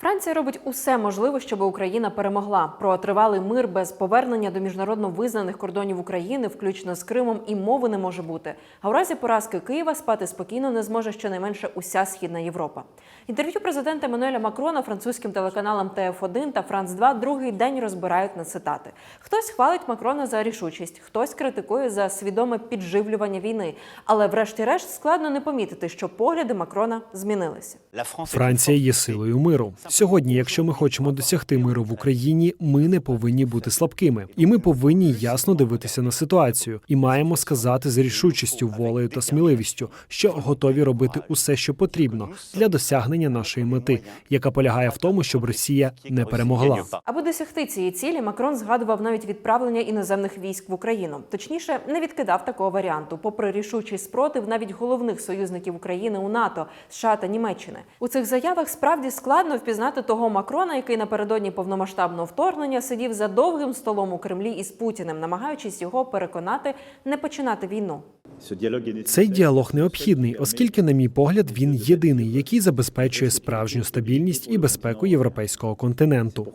Франція робить усе можливе, щоб Україна перемогла. Про тривалий мир без повернення до міжнародно визнаних кордонів України, включно з Кримом, і мови не може бути. А у разі поразки Києва спати спокійно не зможе щонайменше уся східна Європа. Інтерв'ю президента Еммануеля Макрона французьким телеканалам ТФ1 та Франц 2 другий день розбирають на цитати. Хтось хвалить Макрона за рішучість, хтось критикує за свідоме підживлювання війни. Але, врешті-решт, складно не помітити, що погляди Макрона змінилися. Франція є силою миру. Сьогодні, якщо ми хочемо досягти миру в Україні, ми не повинні бути слабкими, і ми повинні ясно дивитися на ситуацію і маємо сказати з рішучістю, волею та сміливістю, що готові робити усе, що потрібно для досягнення нашої мети, яка полягає в тому, щоб Росія не перемогла. Аби досягти цієї цілі, Макрон згадував навіть відправлення іноземних військ в Україну. Точніше, не відкидав такого варіанту, попри рішучий спротив навіть головних союзників України у НАТО, США та Німеччини. У цих заявах справді складно впізнати того Макрона, який напередодні повномасштабного вторгнення сидів за довгим столом у Кремлі із Путіним, намагаючись його переконати не починати війну. Цей діалог необхідний, оскільки, на мій погляд, він єдиний, який забезпечує справжню стабільність і безпеку європейського континенту.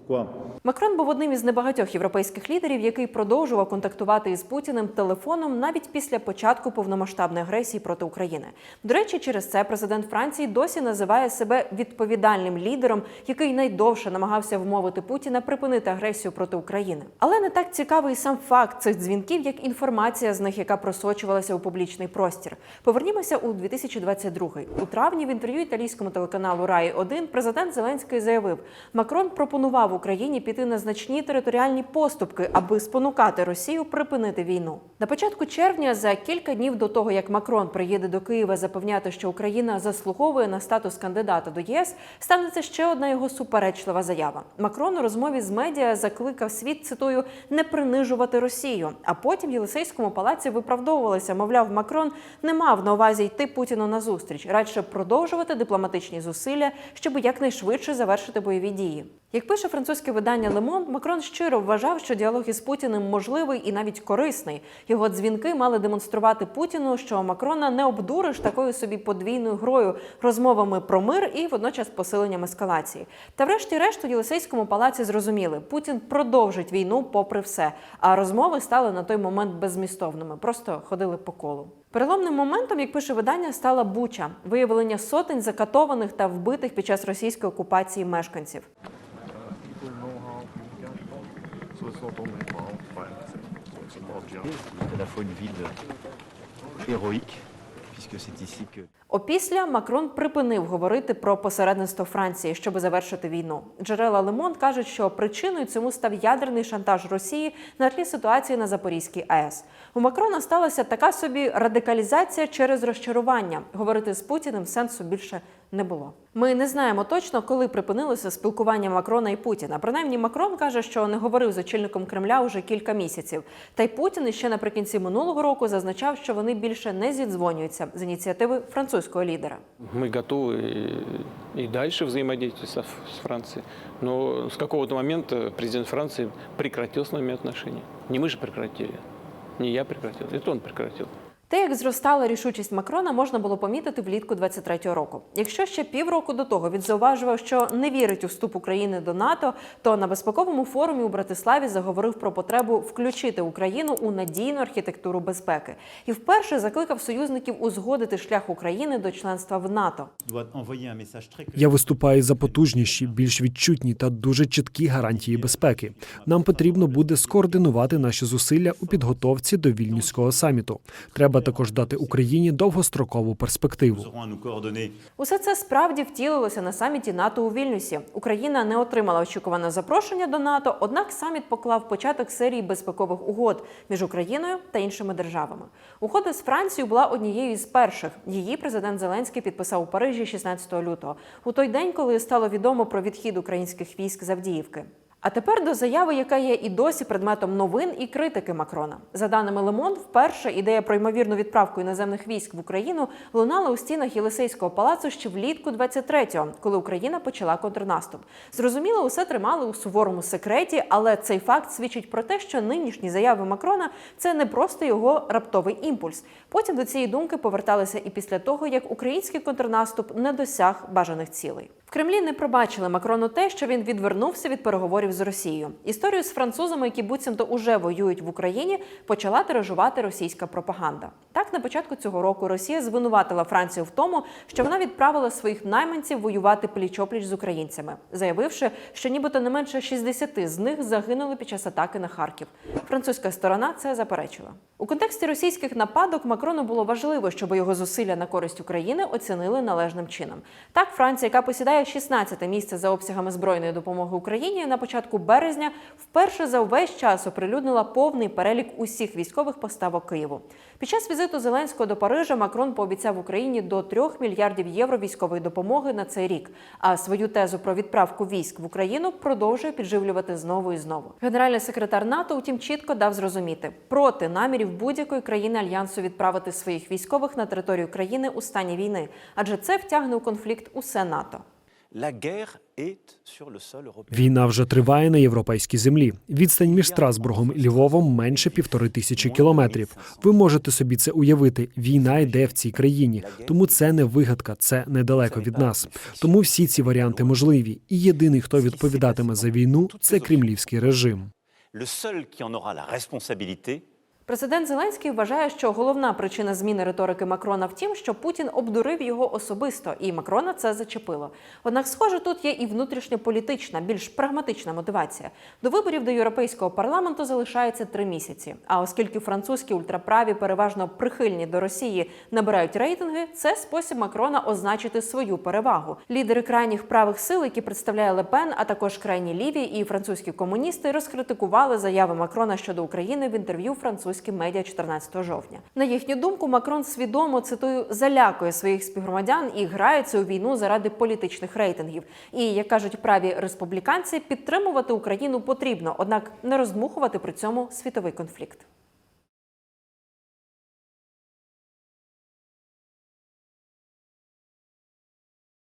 Макрон був одним із небагатьох європейських лідерів, який продовжував контактувати із Путіним телефоном навіть після початку повномасштабної агресії проти України. До речі, через це президент Франції досі називає себе відповідальним лідером, який найдовше намагався вмовити Путіна припинити агресію проти України. Але не так цікавий сам факт цих дзвінків, як інформація з них, яка просочувалася у публічний простір. Повернімося у 2022 У травні в інтерв'ю італійському телеканалу Раї 1 президент Зеленський заявив, Макрон пропонував Україні піти на значні територіальні поступки, аби спонукати Росію припинити війну. На початку червня, за кілька днів до того, як Макрон приїде до Києва запевняти, що Україна заслуговує на статус кандидата до ЄС, станеться ще одна його суперечлива заява. Макрон у розмові з медіа закликав світ цитую не принижувати Росію. А потім в Єлисейському палаці виправдовувалися. Мовляв, Макрон не мав на увазі йти Путіну на зустріч, радше продовжувати дипломатичні зусилля, щоб якнайшвидше завершити бойові дії. Як пише французьке видання Monde, Макрон щиро вважав, що діалог із Путіним можливий і навіть корисний. Його дзвінки мали демонструвати Путіну, що Макрона не обдуриш такою собі подвійною грою, розмовами про мир і водночас посиленням ескалації. Та врешті-решт у Єлисейському палаці зрозуміли, Путін продовжить війну попри все. А розмови стали на той момент беззмістовними, просто ходили по колу. Переломним моментом, як пише видання, стала Буча, виявлення сотень закатованих та вбитих під час російської окупації мешканців. Опісля Макрон припинив говорити про посередництво Франції, щоб завершити війну. Джерела Лемон кажуть, що причиною цьому став ядерний шантаж Росії на тлі ситуації на Запорізькій АЕС. У Макрона сталася така собі радикалізація через розчарування. Говорити з Путіним сенсу більше не було. Ми не знаємо точно, коли припинилося спілкування Макрона і Путіна. Принаймні, Макрон каже, що не говорив з очільником Кремля уже кілька місяців. Та й Путін ще наприкінці минулого року зазначав, що вони більше не зідзвонюються з ініціативи французького лідера. Мы готовы и, и дальше взаимодействовать со- с Францией. Но с какого-то момента президент Франции прекратил с нами отношения. Не мы же прекратили. Не я прекратил, это он прекратил. Те, як зростала рішучість Макрона, можна було помітити влітку 23-го року. Якщо ще півроку до того він зауважував, що не вірить у вступ України до НАТО, то на безпековому форумі у Братиславі заговорив про потребу включити Україну у надійну архітектуру безпеки і вперше закликав союзників узгодити шлях України до членства в НАТО. Я виступаю за потужніші, більш відчутні та дуже чіткі гарантії безпеки. Нам потрібно буде скоординувати наші зусилля у підготовці до вільнюського саміту. Треба також дати Україні довгострокову перспективу. Усе це справді втілилося на саміті НАТО у Вільнюсі. Україна не отримала очікуване запрошення до НАТО, однак саміт поклав початок серії безпекових угод між Україною та іншими державами. Угода з Францією була однією із перших. Її президент Зеленський підписав у Парижі 16 лютого, у той день, коли стало відомо про відхід українських військ з Авдіївки. А тепер до заяви, яка є і досі предметом новин і критики Макрона. За даними Лемон, вперше ідея про ймовірну відправку іноземних військ в Україну лунала у стінах Єлисейського палацу ще влітку 23-го, коли Україна почала контрнаступ. Зрозуміло, усе тримали у суворому секреті, але цей факт свідчить про те, що нинішні заяви Макрона це не просто його раптовий імпульс. Потім до цієї думки поверталися і після того, як український контрнаступ не досяг бажаних цілей. Кремлі не пробачили Макрону те, що він відвернувся від переговорів з Росією. Історію з французами, які буцімто уже воюють в Україні, почала тиражувати російська пропаганда. Так, на початку цього року Росія звинуватила Францію в тому, що вона відправила своїх найманців воювати пліч-опліч з українцями, заявивши, що нібито не менше 60 з них загинули під час атаки на Харків. Французька сторона це заперечила. У контексті російських нападок Макрону було важливо, щоб його зусилля на користь України оцінили належним чином. Так, Франція, яка посідає 16-те місце за обсягами збройної допомоги Україні, на початку березня вперше за увесь час оприлюднила повний перелік усіх військових поставок Києву. Під час візиту Зеленського до Парижа Макрон пообіцяв Україні до 3 мільярдів євро військової допомоги на цей рік. А свою тезу про відправку військ в Україну продовжує підживлювати знову і знову. Генеральний секретар НАТО, утім, чітко дав зрозуміти проти намірів будь-якої країни альянсу відправити своїх військових на територію країни у стані війни, адже це втягне у конфлікт усе НАТО. Війна вже триває на європейській землі. Відстань між Страсбургом і Львовом менше півтори тисячі кілометрів. Ви можете собі це уявити. Війна йде в цій країні, тому це не вигадка, це недалеко від нас. Тому всі ці варіанти можливі. І єдиний, хто відповідатиме за війну, це кремлівський режим. Le seul qui en aura la responsabilité, Президент Зеленський вважає, що головна причина зміни риторики Макрона в тім, що Путін обдурив його особисто, і Макрона це зачепило. Однак, схоже, тут є і внутрішньополітична, більш прагматична мотивація. До виборів до європейського парламенту залишається три місяці. А оскільки французькі ультраправі переважно прихильні до Росії набирають рейтинги, це спосіб Макрона означити свою перевагу. Лідери крайніх правих сил, які представляє Лепен, а також крайні ліві і французькі комуністи, розкритикували заяви Макрона щодо України в інтерв'ю французьким медіа 14 жовтня. На їхню думку, Макрон свідомо цитую залякує своїх співгромадян і грається у війну заради політичних рейтингів. І як кажуть праві республіканці, підтримувати Україну потрібно, однак не роздмухувати при цьому світовий конфлікт.